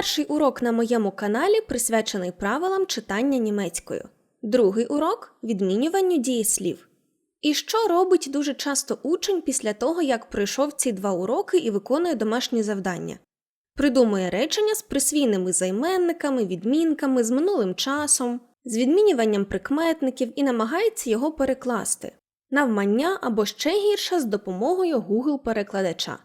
Перший урок на моєму каналі присвячений правилам читання німецькою. Другий урок відмінюванню дієслів. І що робить дуже часто учень після того, як пройшов ці два уроки і виконує домашні завдання? Придумує речення з присвійними займенниками, відмінками, з минулим часом, з відмінюванням прикметників і намагається його перекласти. Навмання або ще гірше з допомогою Google-перекладача.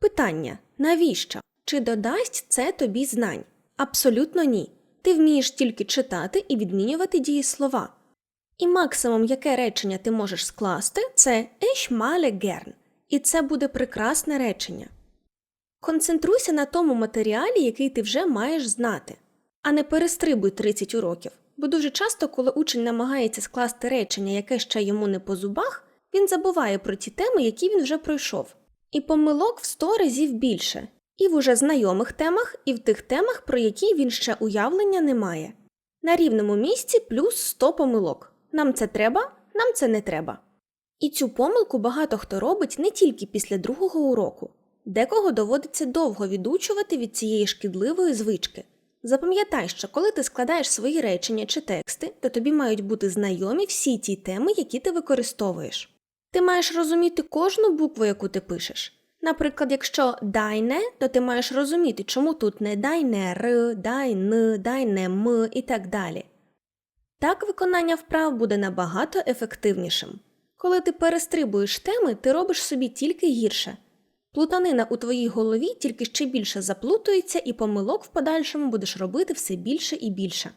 Питання: навіщо? Чи додасть це тобі знань? Абсолютно ні. Ти вмієш тільки читати і відмінювати дієслова. І максимум, яке речення ти можеш скласти, це «Ich male gern», і це буде прекрасне речення. Концентруйся на тому матеріалі, який ти вже маєш знати, а не перестрибуй 30 уроків, бо дуже часто, коли учень намагається скласти речення, яке ще йому не по зубах, він забуває про ті теми, які він вже пройшов. І помилок в 100 разів більше, і в уже знайомих темах, і в тих темах, про які він ще уявлення не має. На рівному місці плюс 100 помилок. Нам це треба, нам це не треба. І цю помилку багато хто робить не тільки після другого уроку. Декого доводиться довго відучувати від цієї шкідливої звички. Запам'ятай, що коли ти складаєш свої речення чи тексти, то тобі мають бути знайомі всі ті теми, які ти використовуєш. Ти маєш розуміти кожну букву, яку ти пишеш. Наприклад, якщо дайне, то ти маєш розуміти, чому тут не дайне р, дай н, дайне м і так далі. Так виконання вправ буде набагато ефективнішим. Коли ти перестрибуєш теми, ти робиш собі тільки гірше. Плутанина у твоїй голові тільки ще більше заплутується, і помилок в подальшому будеш робити все більше і більше.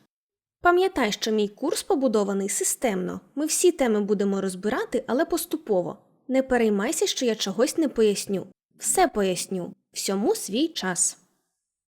Пам'ятай, що мій курс побудований системно. Ми всі теми будемо розбирати, але поступово. Не переймайся, що я чогось не поясню. Все поясню, всьому свій час.